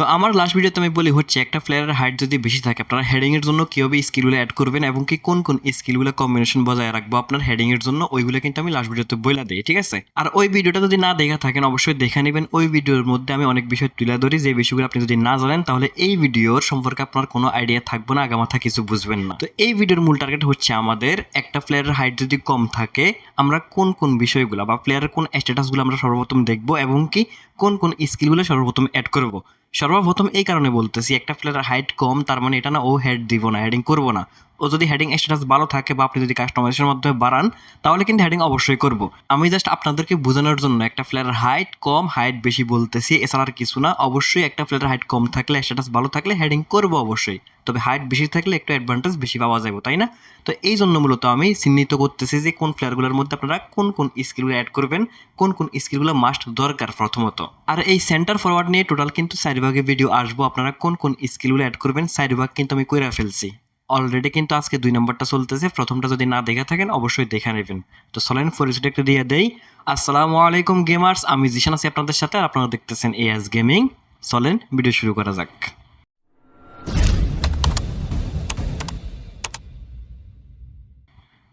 তো আমার লাস্ট ভিডিওতে আমি বলি হচ্ছে, একটা প্লেয়ারের হাইট যদি বেশি থাকে, আপনারা হেডিংয়ের জন্য কীভাবে স্কিলগুলো অ্যাড করবেন এবং কি কোন কোন স্কিলগুলো কম্বিনেশন বজায় রাখব আপনার হেডিংয়ের জন্য, ওইগুলো কিন্তু আমি লাস্ট ভিডিওতে বলে দিই, ঠিক আছে? আর ওই ভিডিওটা যদি না দেখা থাকেন, অবশ্যই দেখে নেবেন। ওই ভিডিওর মধ্যে আমি অনেক বিষয় তুলে ধরি, যে বিষয়গুলো আপনি যদি না জানেন, তাহলে এই ভিডিওর সম্পর্কে আপনার কোনো আইডিয়া থাকবে না, আগামাথা কিছু বুঝবেন না। তো এই ভিডিওর মূল টার্গেট হচ্ছে আমাদের, একটা প্লেয়ারের হাইট যদি কম থাকে, আমরা কোন কোন বিষয়গুলো বা প্লেয়ারের কোন স্ট্যাটাসগুলো আমরা সর্বপ্রথম দেখব এবং কি কোন কোন স্কিলগুলো সর্বপ্রথম অ্যাড করব। সর্বপ্রথম এই কারণে বলতেছি, একটা প্লেয়ারের হাইট কম, তার মানে এটা না ও হেড দিব না হেডিং করব না। ও যদি হেডিং স্ট্যাটাস ভালো থাকে বা আপনি যদি কাস্টমাইজেশনের মাধ্যমে বাড়ান, তাহলে কিন্তু হেডিং অবশ্যই করব। আমি জাস্ট আপনাদেরকে বোঝানোর জন্য একটা প্লেয়ারের হাইট কম হাইট বেশি বলতেছি, এছাড়া আর কিছু না। অবশ্যই একটা প্লেয়ারের হাইট কম থাকলে স্ট্যাটাস ভালো থাকলে হেডিং করব অবশ্যই। তবে হাইট বেশি থাকলে একটু অ্যাডভান্টেজ বেশি পাওয়া যাবে, তাই না? তো এই জন্য মূলত আমি চিহ্নিত করতেছি যে কোন প্লেয়ারগুলোর মধ্যে আপনারা কোন কোন স্কিলগুলো অ্যাড করবেন, কোন কোন স্কিলগুলো মাস্ট দরকার প্রথমত। আর এই সেন্টার ফরওয়ার্ড নিয়ে টোটাল কিন্তু চার ভিডিও আসব, আপনারা কোন কোন স্কিলগুলো অ্যাড করবেন সাইড ভাগ কিন্তু আমি কইরা ফেলছি। অলরেডি কিন্তু আজকে দুই নম্বরটা চলতেছে, প্রথমটা যদি না দেখে থাকেন, অবশ্যই দেখে নেবেন। তো চলেন, পরিচিত একটু দিয়ে দেই। আসসালামু আলাইকুম গেমার্স আমি জিশান আছি আপনাদের সাথে, আর আপনারা দেখতেছেন এ এস গেমিং চলেন ভিডিও শুরু করা যাক।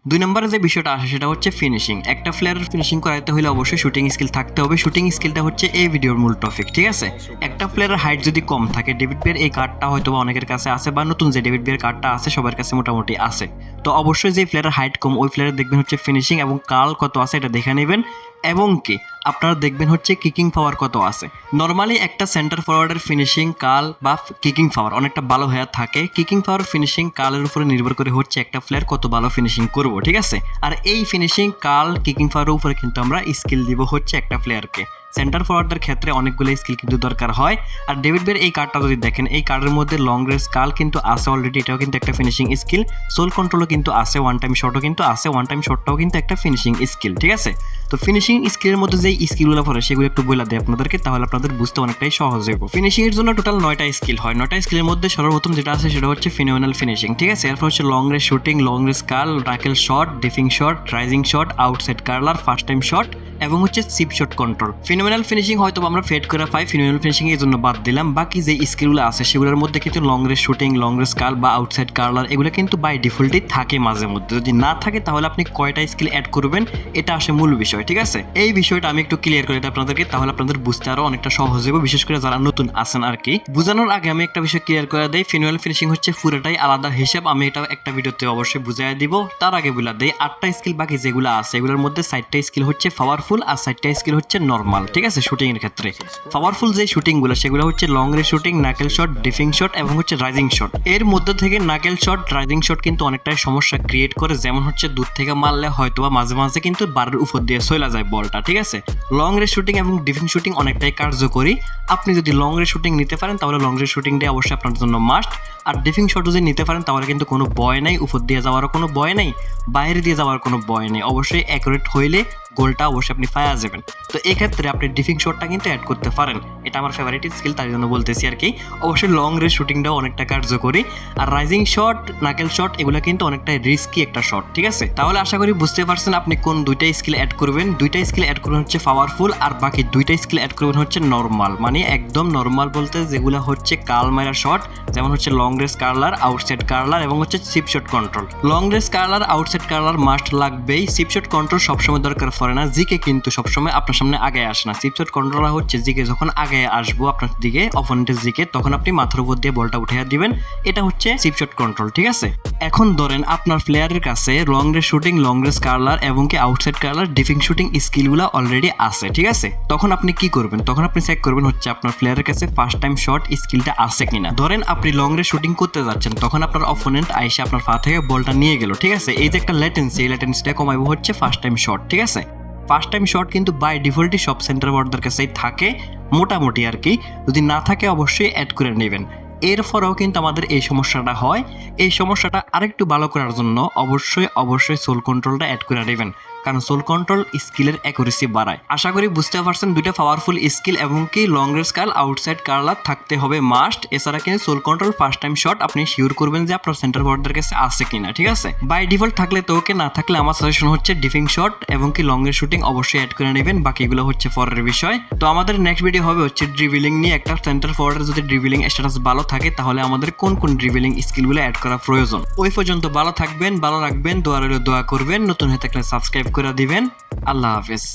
দুই নম্বরে যে বিষয়টা আসে সেটা হচ্ছে ফিনিশিং একটা প্লেয়ারের ফিনিশিং করাইতে হলে অবশ্যই শুটিং স্কিল থাকতে হবে। শুটিং স্কিলটা হচ্ছে এই ভিডিওর মূল টপিক ঠিক আছে? একটা প্লেয়ারের হাইট যদি কম থাকে ডেভিড বিয়ের এই কার্ডটা হয়তো বা অনেকের কাছে আছে বা নতুন যে ডেভিড বিয়ের কার্ডটা আছে, সবার কাছে মোটামুটি আছে। তো অবশ্যই যে প্লেয়ারের হাইট কম, ওই প্লেয়ারের দেখবেন হচ্ছে ফিনিশিং এবং কাল কত আছে এটা দেখে নেবেন। এবং কি? আপনারা দেখবেন হচ্ছে কিকিং পাওয়ার কত আছে। নর্মালি একটা সেন্টার ফরওয়ার্ডের ফিনিশিং কাল বা কিকিং পাওয়ার অনেকটা ভালো হয়ে থাকে। কিকিং পাওয়ার ফিনিশিং কালের উপরে নির্ভর করে হচ্ছে একটা প্লেয়ার কত ভালো ফিনিশিং করব, ঠিক আছে? আর এই ফিনিশিং কাল কিকিং পাওয়ারের উপরে কিন্তু আমরা স্কিল দিব হচ্ছে একটা প্লেয়ারকে সেন্টার ফরওয়ার্ডের ক্ষেত্রে অনেকগুলো স্কিল কিন্তু দরকার হয়। আর ডেভিড বের এই কার্ডটা যদি দেখেন, এই কার্ডের মধ্যে লং রেস কাল কিন্তু আছে অলরেডি এটাও কিন্তু একটা ফিনিশিং স্কিল সোল কন্ট্রোলও কিন্তু আছে ওয়ান টাইম শটও কিন্তু আছে ওয়ান টাইম শটটাও কিন্তু একটা ফিনিশিং স্কিল ঠিক আছে? তো ফিনিশিং স্কিলের মধ্যে যে স্কিলগুলো পড়ে, সেগুলো একটু বলে দেয় আপনাদেরকে, তাহলে আপনাদের বুঝতে অনেকটাই সহজ হবে ফিনিশিং এর জন্য টোটাল নয়টা স্কিল হয়। নয়টা স্কিলের মধ্যে সর্বপ্রথম যেটা আছে, সেটা হচ্ছে ফিনোমিনাল ফিনিশিং ঠিক আছে? এরপর হচ্ছে long range shooting long range কাল Raquel shot dipping shot rising shot outside curler first time shot এবং হচ্ছে chip shot control phenomenal finishing হয়তো আমরা ফেড করে পাই ফিনোমিনাল ফিনিশিং এর জন্য বাদ দিলাম। বাকি যে স্কিলগুলো আছে, সেগুলোর মধ্যে কিন্তু long range shooting long range curl বা আউটসাইড কার্লার এগুলো কিন্তু বাই ডিফল্টেই থাকে মাঝে মধ্যে। যদি না থাকে, তাহলে আপনি কয়টা স্কিল অ্যাড করবেন, এটা আসে মূল বিষয়, ঠিক আছে? এই বিষয়টা আমি একটু ক্লিয়ার করে দিই আপনাদেরকে, তাহলে আপনাদের বুঝতে আরও অনেকটা সহজ হবে বিশেষ করে যারা নতুন আছেন আর কি। বোঝানোর আগে আমি একটা বিষয় ক্লিয়ার করে দেই ফিনোমিনাল ফিনিশিং হচ্ছে পুরোটাই আলাদা হিসাব, আমি এটা একটা ভিডিওতে অবশ্যই বুঝাই দিব। তার আগে বলে দেই, আটটা স্কিল বাকি যেগুলো আছে, এগুলোর মধ্যে সাইডটা স্কিল হচ্ছে পাওয়ারফুল আর সাইডটা স্কিল হচ্ছে নর্মাল ঠিক আছে? শুটিং এর ক্ষেত্রে। পাওয়ারফুল যে শুটিংগুলো সেগুলো হচ্ছে long range shooting knuckle shot dipping shot এবং হচ্ছে রাইজিং শট এর মধ্যে থেকে নাকেল শট রাইজিং শট কিন্তু অনেকটাই সমস্যা ক্রিয়েট করে, যেমন হচ্ছে দূর থেকে মারলে হয়তো বা মাঝে মাঝে কিন্তু বারের উপর দিয়ে চলে যায় বলটা, ঠিক আছে? লং রেঞ্জ শুটিং এবং ডিফিং শুটিং অনেকটাই কার্যকরী। আপনি যদি লং রেঞ্জ শুটিং নিতে পারেন, তাহলে লং রেঞ্জ শুটিংটা অবশ্যই আপনার জন্য মাস্ট আর ডিফিং শট যদি নিতে পারেন, তাহলে কিন্তু কোনো ভয় নাই, উপর দিয়ে যাওয়ারও কোনো ভয় নেই, বাইরে দিয়ে যাওয়ার কোনো ভয় নেই। অবশ্যই অ্যাকুরেট হইলে গোলটা অবশ্যই আপনি পাওয়া যাবেন। তো এক্ষেত্রে আপনি ডিফিং শটটা কিন্তু অ্যাড করতে পারেন। এটা আমার ফেভারিট স্কিল তার জন্য বলতেছি আর কি। অবশ্যই লং রেঞ্জ শুটিংটাও অনেকটা কার্যকরী। আর রাইজিং শট নাকেল শট এগুলো কিন্তু অনেকটা রিস্কি একটা শট ঠিক আছে? তাহলে আশা করি বুঝতে পারছেন আপনি কোন দুইটা স্কিল অ্যাড করবেন। দুইটা স্কিল অ্যাড করবেন হচ্ছে পাওয়ারফুল আর বাকি দুইটা স্কিল অ্যাড করবেন হচ্ছে নর্মাল মানে একদম নর্মাল বলতে যেগুলো হচ্ছে কাল মারা শট যেমন হচ্ছে long range curler outside curler এবং হচ্ছে chip shot control long range curler outside curler must লাগবেই। সিপ শট কন্ট্রোল সবসময় দরকার পড়ে না, জিকে কিন্তু সবসময় আপনার সামনে আগে আসে না। সিপ কন্ট্রোলার হচ্ছে জিকে, যখন আগে আসব আপনার দিকে অপোনেন্টের দিকে তখন আপনি মাথার উপর দিয়ে বলটা উঠে দিবেন। এটা হচ্ছে সিপ কন্ট্রোল ঠিক আছে? এখন ধরেন আপনার প্লেয়ারের কাছে long range shooting long range curler এবং কি আউটসাইড কার্লার ডিফিং শুটিং স্কিলগুলো অলরেডি আছে, ঠিক আছে? তখন আপনি কি করবেন? তখন আপনি চেক করবেন হচ্ছে আপনার প্লেয়ারের কাছে ফার্স্ট টাইম শট স্কিলটা আছে কিনা। ধরেন আপনি লং রেস শুটিং করতে যাচ্ছেন, তখন আপনার অপোনেন্ট আইসে আপনার পা থেকে বলটা নিয়ে গেল, ঠিক আছে? এই যে একটা লেটেন্সি এই লেটেন্সিটা কমাইবো হচ্ছে ফার্স্ট টাইম শট ঠিক আছে? ফার্স্ট টাইম শট কিন্তু বাই ডিফল্টই সব সেন্টার বর্ডার কাছেই থাকে, মোটামুটি আর কি। যদি না থাকে অবশ্যই অ্যাড করে নেবেন। এরপরেও কিন্তু আমাদের এই সমস্যাটা হয়। এই সমস্যাটা আরেকটু ভালো করার জন্য অবশ্যই অবশ্যই সোল কন্ট্রোলটা অ্যাড করে নেবেন। কারণ সোল কন্ট্রোল স্কিলের অ্যাকুরেসি বাড়ায়। আশা করি বুঝতে পারছেন, দুইটা পাওয়ারফুল স্কিল এবং কি long range curl outside curler থাকতে হবে মাস্ট এছাড়া কিন্তু sole control first time shot আপনি শিওর করবেন যে আপনার সেন্টার ফরওয়ার্ডের কাছে আছে কিনা, ঠিক আছে? বাই ডিফল্ট থাকলে তো ওকে, না থাকলে আমার সাজেশন হচ্ছে ডিফিং শট এবং কি লং এর শুটিং অবশ্যই অ্যাড করে নেবেন, বাকিগুলো হচ্ছে পরের বিষয়। তো আমাদের নেক্সট ভিডিও হবে হচ্ছে ড্রিভিলিং নিয়ে, একটা সেন্টার ফরওয়ার্ডের যদি ড্রিভিলিং স্ট্যাটাস ভালো থাকে, তাহলে আমাদের কোন কোন ড্রিভিলিং স্কিলগুলো অ্যাড করা প্রয়োজন? ওই পর্যন্ত ভালো থাকবেন, ভালো রাখবেন, দোয়া রইলে, দোয়া করবেন। নতুন হয়ে থাকলে সাবস্ক্রাইব করে দিবেন আল্লাহ হাফেজ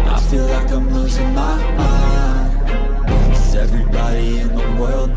I love this. Everybody in the world